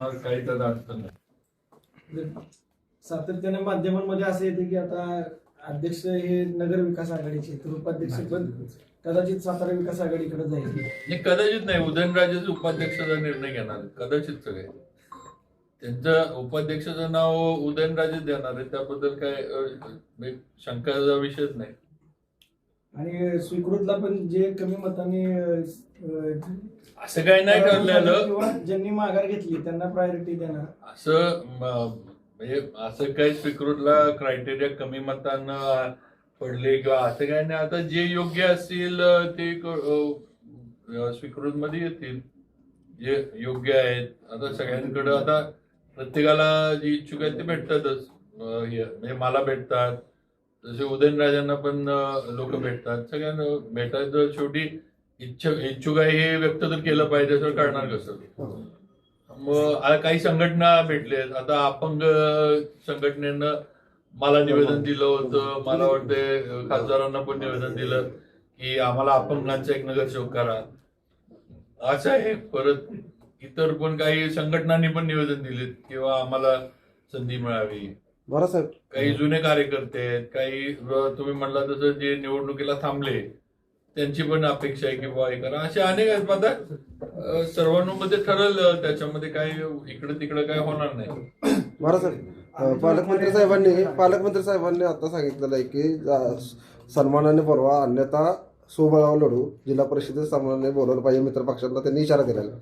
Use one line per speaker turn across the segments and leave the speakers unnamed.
काही तर अडचण नाही.
सातत्याने माध्यमांमध्ये असं येते की आता अध्यक्ष हे नगर विकास आघाडीचे तर उपाध्यक्ष पण कदाचित सातारा विकास आघाडीकडे जाईल.
नाही कदाचित नाही उदयनराजेच उपाध्यक्षाचा निर्णय घेणार. कदाचित सगळे. त्यांचं उपाध्यक्षाचं नाव उदयनराजेच देणार आहे त्याबद्दल काय म्हणजे शंकाचा विषयच नाही.
आणि स्वीकृतला पण जे कमी मताने
असं काही नाही ठरलेलं.
किंवा ज्यांनी माघार घेतली त्यांना प्रायोरिटी देणार.
असं म- म्हणजे असं काही स्वीकृतला क्रायटेरिया कमी मतांना पडले किंवा असं काही नाही. आता जे योग्य असतील अं, ते स्वीकृत मध्ये येतील. जे योग्य आहेत. आता सगळ्यांकडे आता प्रत्येकाला जी इच्छुक आहेत ते भेटतातच. अं, हे, म्हणजे मला भेटतात. जसे उदयनराजांना पण लोक भेटतात. सगळ्यांना भेटायचं शेवटी इच्छा इच्छुक आहे हे व्यक्त तर केलं पाहिजे असं करणार कसं? मग आता काही संघटना भेटलेत. आता अपंग संघटनेनं मला निवेदन दिलं होतं. मला वाटतं खासदारांना पण निवेदन दिलं की आम्हाला अपंगांचा एक नगरसेवक करा. असं आहे. परत इतर पण काही संघटनांनी पण निवेदन दिलेत किंवा आम्हाला संधी मिळावी.
बरं साहेब.
काही जुने कार्यकर्ते आहेत काही तुम्ही म्हणला तसं जे निवडणुकीला थांबले त्यांची पण अपेक्षा आहे की बुवा हे करा. असे अनेक आहेत आता सर्वांमध्ये ठरलं त्याच्यामध्ये काही इकडे तिकडे काय होणार नाही.
बरं साहेब. पालकमंत्री साहेबांनी पालकमंत्री साहेबांनी आता सांगितलेलं आहे की सन्मानाने बोलवा अन्यथा सोबळावर लढू. जिल्हा परिषदेत सन्मानाने बोलवलं पाहिजे मित्र पक्षांना त्यांनी इशारा दिलेला.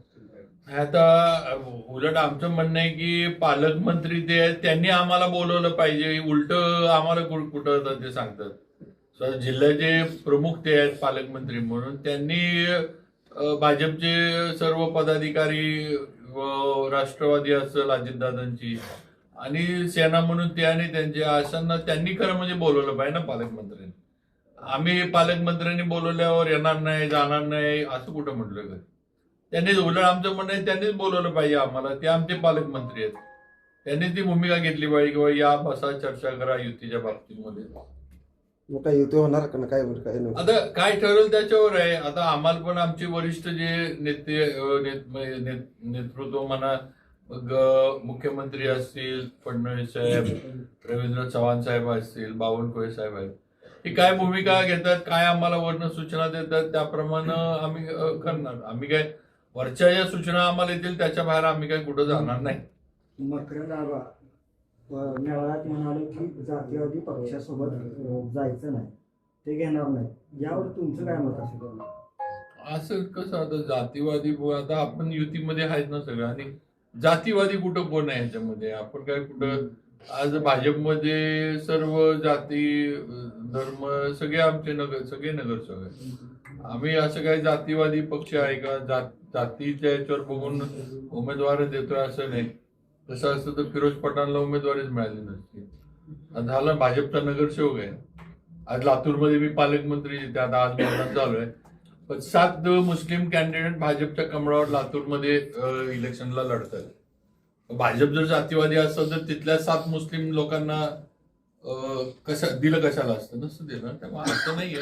आता उलट आमचं म्हणणं आहे की पालकमंत्री ते आहेत त्यांनी आम्हाला बोलवलं पाहिजे. उलट आम्हाला कुठं कुठं ते सांगतात. जिल्ह्याचे प्रमुख ते आहेत पालकमंत्री म्हणून. त्यांनी भाजपचे सर्व पदाधिकारी व राष्ट्रवादी असेल अजितदादांची आणि सेना म्हणून ते आणि त्यांचे आसांना त्यांनी खरं म्हणजे बोलवलं पाहिजे ना पालकमंत्र्यांनी. आम्ही पालकमंत्र्यांनी बोलवल्यावर येणार नाही जाणार नाही असं कुठं म्हटलं का? त्यांनीच उलट आमचं म्हणणं आहे त्यांनीच बोलवलं पाहिजे आम्हाला. ते आमचे पालकमंत्री आहेत. त्यांनी ती भूमिका घेतली पाहिजे किंवा या बसा चर्चा करा युतीच्या बाबतीमध्ये.
मग काय युती होणार का? काय काय नाही.
आता काय ठरवलं त्याच्यावर आहे. आता आम्हाला पण आमचे वरिष्ठ जे नेते अ, नेत- नेत- नेतृत्व म्हणा मग अ, मुख्यमंत्री असतील फडणवीस साहेब रवींद्र चव्हाण साहेब असतील बावनकुळे साहेब आहेत. हे काय भूमिका घेतात काय आम्हाला वर्ण सूचना देतात त्याप्रमाणे आम्ही अ, करणार. आम्ही काय वरच्या ज्या सूचना आम्हाला येतील त्याच्या बाहेर आम्ही काय कुठं जाणार नाही.
मकरंद आबा मेळाव्यात म्हणाले की जातीवादी पक्षासोबत जायचं नाही. ते घेणार नाही. यावर तुमचं काय मत असेल
असं कसं आता जातीवादी आता आपण युतीमध्ये आहेत ना सगळं आणि जातीवादी कुठं कोण आहे ह्याच्यामध्ये? आपण काय कुठं आज भाजपमध्ये सर्व जाती धर्म सगळे आमचे नगर सगळे नगरसेवक आहेत. आम्ही असं काही जातीवादी पक्ष आहे का? जात जातीच्या याच्यावर बघून उमेदवार देतोय असं नाही. तसं असतं तर फिरोज पठाणला उमेदवारीच मिळाली नसती. आणि झालं भाजपचा नगरसेवक आहे. आज लातूरमध्ये मी पालकमंत्री त्यात आज मतदान चालू आहे. पण सात मुस्लिम कॅन्डिडेट भाजपच्या कमळावर लातूरमध्ये अ, इलेक्शनला लढतात. भाजप जर जातीवादी असतं तर तिथल्या सात मुस्लिम लोकांना कशा दिलं कशाला असतं? नसतं दिलं. त्यामुळे असं नाहीये.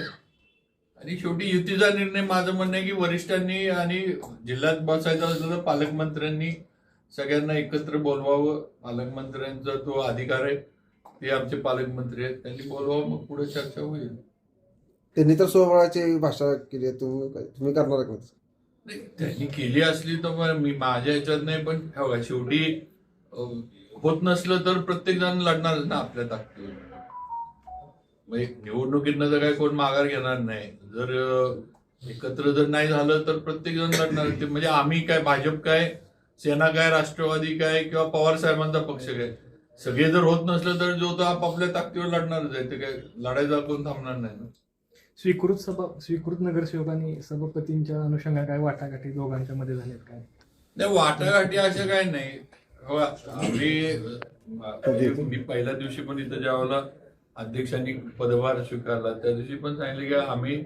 आणि शेवटी युतीचा निर्णय माझं म्हणणं आहे की वरिष्ठांनी आणि जिल्ह्यात बसायचं असलं तर पालकमंत्र्यांनी सगळ्यांना एकत्र बोलवावं. पालकमंत्र्यांचा तो अधिकार आहे ते आमचे पालकमंत्री आहेत. त्यांनी बोलवावं मग पुढे चर्चा होईल.
त्यांनी तर सोबळाची भाषा केली आहे. तुम्ही करणार का नाही?
त्यांनी केली असली तर मग मी माझ्या ह्याच्यात नाही पण हे बघा, शेवटी अं, होत नसलं तर प्रत्येक जण लढणारच ना आपल्या ताकदीवर. निवडणुकीतनं तर काय कोण माघार घेणार नाही. जर एकत्र जर नाही झालं तर प्रत्येक जण लढणार. ते म्हणजे आम्ही काय भाजप काय सेना काय राष्ट्रवादी काय किंवा पवार साहेबांचा पक्ष काय? सगळे जर होत नसलं तर जो तो आपापल्या ताकदीवर लढणारच आहे ते काय लढायचा कोण थांबणार नाही ना?
स्वीकृत सभा स्वीकृत नगरसेवक आणि सभापतींच्या अनुषंगाने काय वाटाघाटी दोघांच्या मध्ये झाल्यात काय?
नाही वाटाघाटी असं काय नाही. हो, आम्ही म्हणजे मी पहिल्या दिवशी पण इथं ज्यावेळेला अध्यक्षांनी पदभार स्वीकारला. त्या दिवशी पण सांगितलं की आम्ही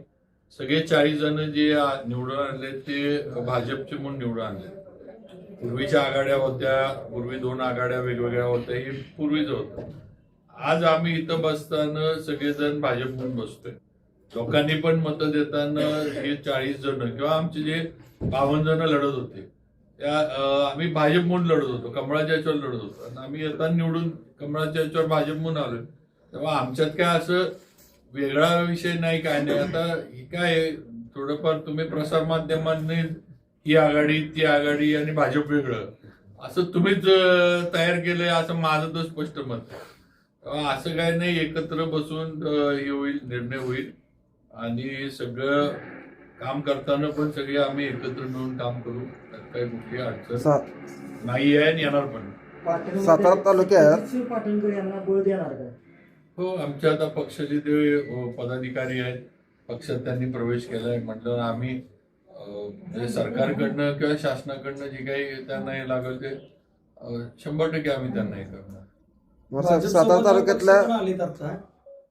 सगळे चाळीस जण जे निवडून आणले ते भाजपचे म्हणून निवडून आणले पूर्वीच्या आघाड्या होत्या पूर्वी दोन आघाड्या वेगवेगळ्या होत्या हे पूर्वीच होतं. आज आम्ही इथं बसताना सगळेजण भाजप म्हणून बसतोय. लोकांनी पण मतं देताना हे चाळीस जण किंवा आमचे जे बावन्न जण लढत होते त्या आम्ही भाजप म्हणून लढत होतो कमळाच्या याच्यावर लढत होतो. आणि आम्ही येताना निवडून कमळाच्या याच्यावर भाजप म्हणून आलोय. तेव्हा आमच्यात काय असं वेगळा विषय नाही काय नाही. आता हे काय थोडंफार तुम्ही प्रसार माध्यमांनी ही आघाडी ती आघाडी आणि भाजप वेगळं. असं तुम्हीच तयार केलंय असं माझं तर स्पष्ट मत आहे. तेव्हा असं काय नाही एकत्र बसून हे होईल निर्णय होईल. आणि सगळं काम करताना पण सगळे आम्ही एकत्र मिळून काम करू. त्यात काही कुठली अडचण नाही आहे आणि येणार पण.
सातारा तालुक्यात-
पाटणकर यांना बळ देणार काय
हो आमच्या आता पक्षाचे ते पदाधिकारी आहेत. पक्षात त्यांनी प्रवेश केलाय. म्हटलं आम्ही अ, म्हणजे सरकारकडनं किंवा शासनाकडनं जे काही त्यांना हे लागेल ते शंभर टक्के आम्ही त्यांना हे करणार.
सातारा तालुक्यातल्या
आता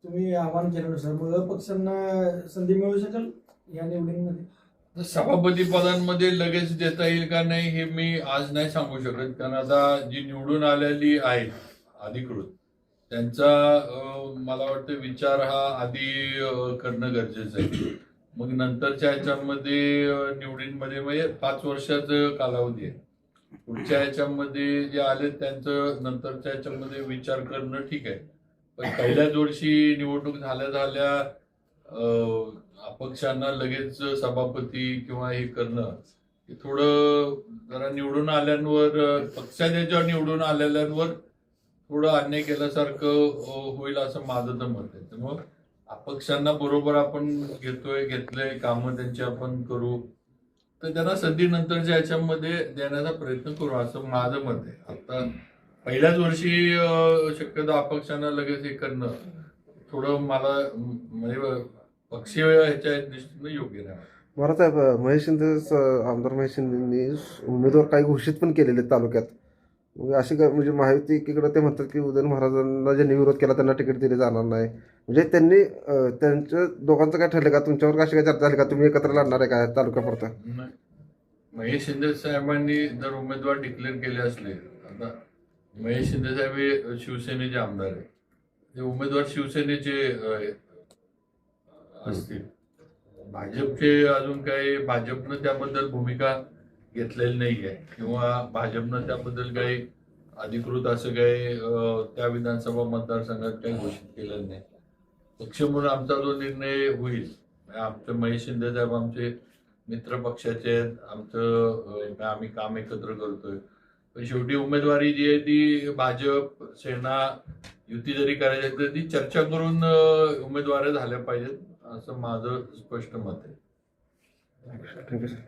तुम्ही आव्हान केल्यानुसार मग पक्षांना संधी मिळू शकेल या निवडणुकीमध्ये?
तर सभापती पदांमध्ये लगेच देता येईल का नाही हे मी आज नाही सांगू शकत. कारण आता जी निवडून आलेली आहेत अधिकृत त्यांचा मला वाटतं विचार हा आधी करणं गरजेचं आहे. मग नंतरच्या ह्याच्यामध्ये निवडींमध्ये म्हणजे पाच वर्षाचं कालावधी आहे. पुढच्या ह्याच्यामध्ये जे आले त्यांचं नंतरच्या ह्याच्यामध्ये विचार करणं ठीक आहे. पण पहिल्याच वर्षी निवडणूक झाल्या झाल्या अपक्षांना लगेच सभापती किंवा हे करणं हे थोडं जरा निवडून आल्यांवर पक्षाने पक्षाच्या निवडून आलेल्यांवर थोडं अन्याय केल्यासारखं होईल असं माझं तर मत आहे. त्यामुळं अपक्षांना बरोबर आपण घेतोय घेतलंय कामं त्यांची आपण करू. तर त्यांना संधी नंतरच्या याच्यामध्ये देण्याचा प्रयत्न करू असं माझं मत आहे. आता पहिल्याच वर्षी शक्यतो अपक्षांना लगेच हे करणं थोडं मला म्हणजे पक्षीय ह्याच्या दृष्टीनं योग्य नाही
बरं साहेब महेश शिंदे आमदार महेश शिंदेनी उमेदवार काही घोषित पण केलेले आहेत तालुक्यात. म्हणजे अशी काय म्हणजे माहिती इकडं ते म्हणतात की उदयन महाराजांना ज्यांनी विरोध केला त्यांना तिकीट दिले जाणार नाही. म्हणजे त्यांनी त्यांचं दोघांचं काय ठरलं का? तुमच्यावर कशी काय चर्चा झाली का? तुम्ही एकत्र लढणार आहे का तालुक्यापुरता
नाही. महेश शिंदे साहेबांनी जर उमेदवार डिक्लेअर केले असले आता महेश शिंदे साहेब हे शिवसेनेचे आमदार आहे ते उमेदवार शिवसेनेचे असतील. भाजपचे अजून काही भाजपनं त्याबद्दल भूमिका घेतलेली नाही आहे किंवा भाजपनं त्याबद्दल काही अधिकृत असं काही त्या विधानसभा मतदारसंघात काही घोषित केलेलं नाही. पक्ष म्हणून आमचा जो निर्णय होईल आमचे महेश शिंदे साहेब आमचे मित्र पक्षाचे आहेत आमचं आम्ही काम एकत्र करतोय. पण शेवटी उमेदवारी जी आहे ती भाजप सेना युती जरी करायची तर ती चर्चा करून उमेदवार झाल्या पाहिजेत असं माझं स्पष्ट मत आहे.
Thank you sir.